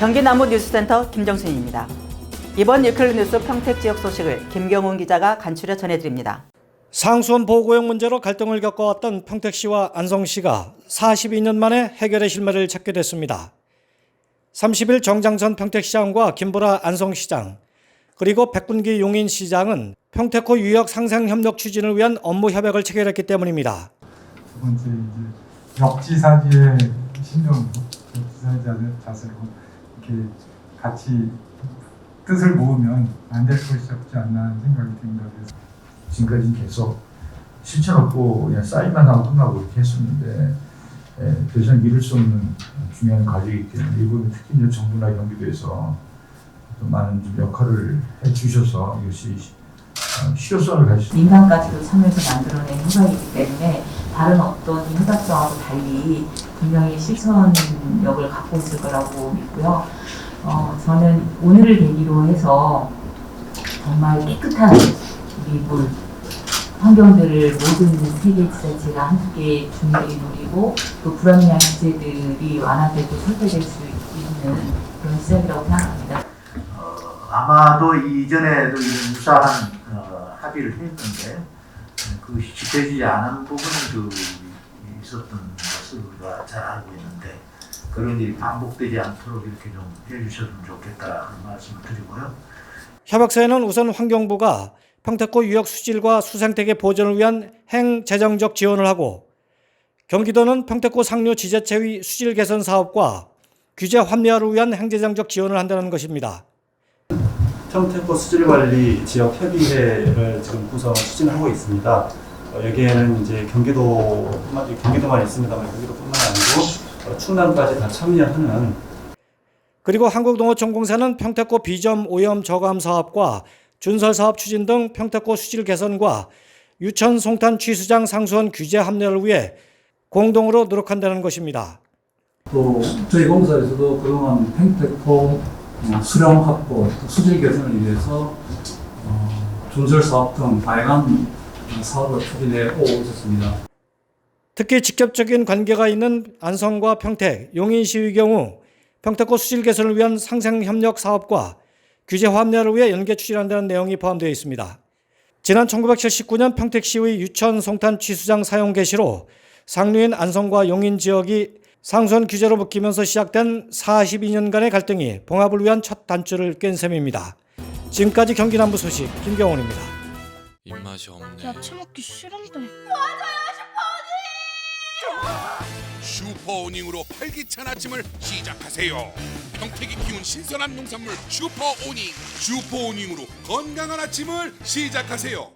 경기남부 뉴스센터 김정순입니다. 이번 뉴클 뉴스 평택 지역 소식을 김경훈 기자가 간추려 전해드립니다. 상수원 보호구역 문제로 갈등을 겪어왔던 평택시와 안성시가 42년 만에 해결의 실마리를 찾게 됐습니다. 30일 정장선 평택시장과 김보라 안성시장 그리고 백분기 용인시장은 평택호 유역 상생 협력 추진을 위한 업무 협약을 체결했기 때문입니다. 두 번째 이제 역지사지의 신념, 역지사지 자세고 이렇게 같이 뜻을 모으면 안 될 것이 없지 않나 하는 생각이 듭니다. 그래서 지금까지 계속 실천 없고 그냥 사인만 하고 끝나고 이렇게 했었는데 에, 더 이상 미룰 수 없는 중요한 과제이기 때문에 이번 특히 이제 정부나 경기도에서 또 많은 좀 역할을 해주셔서 이것이 어, 실효성을 가지고 민간까지도 참여해서 만들어낸 협약이기 때문에 다른 어떤 협약서하고 달리 분명히 실천력을 갖고 있을 거라고 믿고요. 어, 저는 오늘을 계기로 해서 정말 깨끗한 우리 물 환경들을 모든 세계 지자체가 함께 준비 누리고 또 불합리한 규제들이 완화되고 설계될 수 있는 그런 시작이라고 생각합니다. 어, 아마도 이전에도 이런 유사한 어, 합의를 했는데 어, 그것이 지켜지지 않은 부분은 그 있었던 것을 우리가 잘 알고 있는데 그런 일이 반복되지 않도록 이렇게 좀 해주셨으면 좋겠다 그런 말씀을 드리고요. 협약서에는 우선 환경부가 평택호 유역 수질과 수생태계 보존을 위한 행 재정적 지원을 하고 경기도는 평택호 상류 지자체의 수질 개선 사업과 규제 합리화를 위한 행재정적 지원을 한다는 것입니다. 평택호 수질관리 지역 협의회를 지금 구성 추진하고 있습니다. 어, 여기에는 이제 경기도뿐만 경기도만 있습니다만 경기도뿐만 아니고 어, 충남까지 다 참여하는 그리고 한국농어촌공사는 평택호 비점 오염 저감 사업과 준설 사업 추진 등 평택호 수질 개선과 유천 송탄 취수장 상수원 규제 합리화를 위해 공동으로 노력한다는 것입니다. 또 저희 공사에서도 그동안 평택호 어, 수량 확보, 또 수질 개선을 위해서 어, 준설 사업 등 다양한 어, 사업을 추진해 오고 있었습니다. 특히 직접적인 관계가 있는 안성과 평택, 용인시의 경우 평택호 수질 개선을 위한 상생 협력 사업과 규제 합리화를 위해 연계 추진한다는 내용이 포함되어 있습니다. 지난 1979년 평택시의 유천 송탄 취수장 사용 개시로 상류인 안성과 용인 지역이 상수원 규제로 묶이면서 시작된 42년간의 갈등이 봉합을 위한 첫 단추를 깬 셈입니다. 지금까지 경기 남부 소식 김경원입니다. 입맛이 없네. 야채 먹기 싫은데 슈퍼오닝으로 활기찬 아침을 시작하세요. 평택이 키운 신선한 농산물 슈퍼오닝. 슈퍼오닝으로 건강한 아침을 시작하세요.